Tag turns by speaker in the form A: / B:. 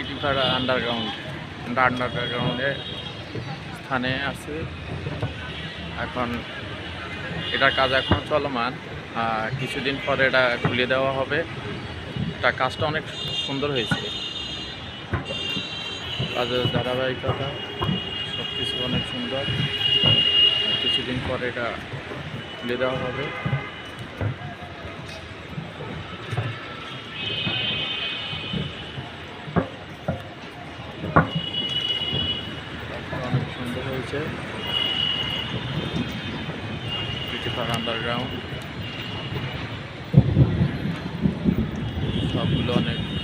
A: ইটিফার underground আন্ডারগ্রাউন্ডে স্থানে আছে। এখন এটার কাজ এখন চলমান কিছুদিন পরে এটা খুলে দেওয়া হবে। এটা কাজটা অনেক সুন্দর হয়েছে। কাজের ধারাবাহিকতা সব কিছু অনেক সুন্দর। কিছুদিন পরে এটা খুলে দেওয়া হবে। হয়েছে। পিটিফার আন্ডারগ্রাউন্ড সবগুলো অনেক